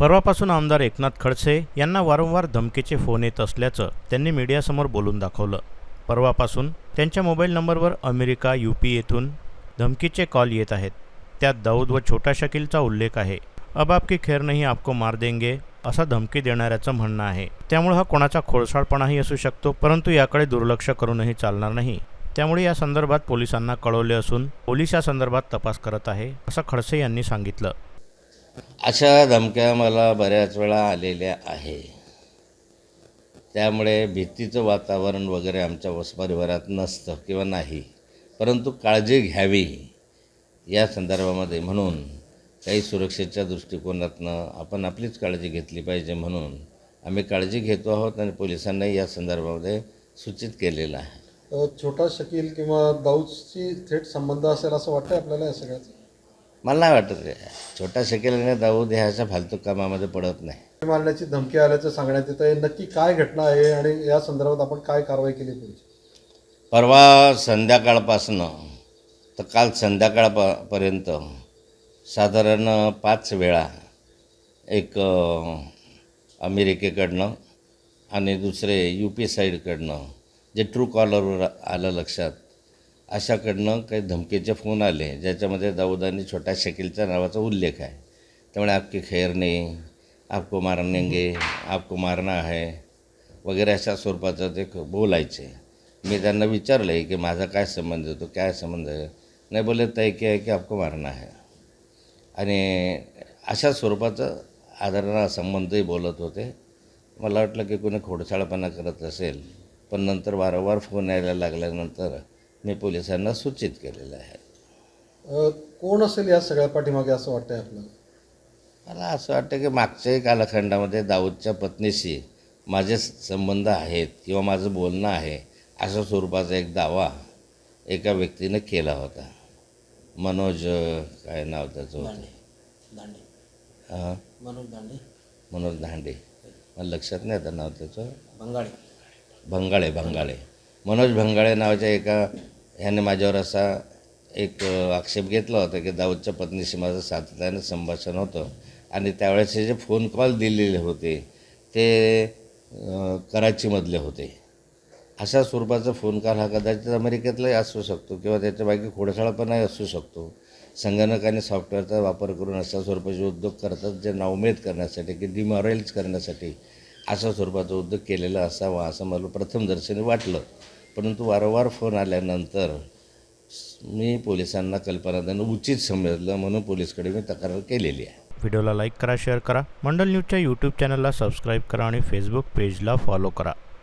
परवापासून आमदार एकनाथ खडसे यांना वारंवार धमकीचे फोन येत असल्याचं त्यांनी मीडियासमोर बोलून दाखवलं. परवापासून त्यांच्या मोबाईल नंबरवर अमेरिका यू पी येथून धमकीचे कॉल येत आहेत. त्यात दाऊद व छोटा शकीलचा उल्लेख आहे. अब आपकी खेर नाही आपको मार देंगे असा धमकी देणाऱ्याचं म्हणणं आहे. त्यामुळे हा कोणाचा खोळसाळपणाही असू शकतो परंतु याकडे दुर्लक्ष करूनही चालणार नाही. त्यामुळे या संदर्भात पोलिसांना कळवले असून पोलीस या संदर्भात तपास करत आहे असं खडसे यांनी सांगितलं. अशा धमक्या मला बऱ्याच वेळा आलेल्या आहे. त्यामुळे भीतीचं वातावरण वगैरे आमच्या वसपरिवारात नसतं किंवा नाही. परंतु काळजी घ्यावी या संदर्भामध्ये म्हणून काही सुरक्षेच्या दृष्टिकोनातनं आपण आपलीच काळजी घेतली पाहिजे म्हणून आम्ही काळजी घेतो आहोत आणि पोलिसांनाही या संदर्भामध्ये सूचित केलेलं आहे. छोटा शकील किंवा दाऊदशी थेट संबंध असेल असं वाटतं आपल्याला या सगळ्याचं? मला नाही वाटत आहे. छोटा शकील आणि दाऊद ह्याच्या फालतू कामामध्ये पडत नाही. मारण्याची धमकी आल्याचं सांगण्यात येतं आहे नक्की काय घटना आहे आणि या संदर्भात आपण काय कारवाई केली पाहिजे परवा संध्याकाळपासनं तर काल संध्याकाळपर्यंत साधारण पाच वेळा एक अमेरिकेकडनं आणि दुसरे यू पी साईडकडनं जे ट्रू कॉलरवर आलं लक्षात अशाकडनं काही धमकीचे फोन आले ज्याच्यामध्ये दाऊद आणि छोटा शकीलच्या नावाचा उल्लेख आहे. त्यामुळे आपकी खैर नाही आपको मारनेंगे आपको मारना है वगैरे अशा स्वरूपाचं ते बोलायचे. मी त्यांना विचारलं आहे की माझा काय संबंध आहे? तो काय संबंध आहे? नाही बोलले तय की आहे की आपको मारना है. आणि अशा स्वरूपाचं आदरणा संबंधही बोलत होते. मला वाटलं की कोणी खोडसाळपणा करत असेल पण नंतर वारंवार फोन यायला लागल्यानंतर मी पोलिसांना सूचित केलेलं आहे. कोण असेल या सगळ्या पाठीमागे असं वाटतंय आपल्याला? मला असं वाटतं की मागच्याही कालखंडामध्ये दाऊदच्या पत्नीशी माझे स- संबंध आहेत किंवा माझं बोलणं आहे अशा स्वरूपाचा एक दावा एका व्यक्तीनं केला होता. मनोज काय नाव त्याचं होतं? दांडे. हां मनोज दांडे. मनोज धांडे मला लक्षात नाही आता नाव त्याचं. बंगाळे. भंगाळे भंगाळे मनोज भंगाळे नावाच्या एका ह्याने माझ्यावर असा एक आक्षेप घेतला होता की दाऊदच्या पत्नीशी माझं सातत्यानं संभाषण होतं. आणि त्यावेळेसचे जे फोन कॉल दिलेले होते ते कराचीमधले होते. अशा स्वरूपाचा फोन कॉल हा कदाचित अमेरिकेतलाही असू शकतो किंवा त्याच्या बाकी खोडसाळपणाही असू शकतो. संगणक आणि सॉफ्टवेअरचा वापर करून अशा स्वरूपाचे उद्योग करतात जे नावमेद करण्यासाठी की डिमॉरलाइज करण्यासाठी अशा स्वरूपाचा उद्योग केलेला असावा असं मला प्रथमदर्शनी वाटलं. परंतु वारंवार फोन आल्यानंतर मी पोलिसांना कल्पना देणं उचित समजलं म्हणून पोलीसकडे मी तक्रार केलेली आहे. व्हिडिओला लाईक करा शेअर करा. मंडल न्यूजच्या यूट्यूब चॅनलला सबस्क्राईब करा आणि फेसबुक पेजला फॉलो करा.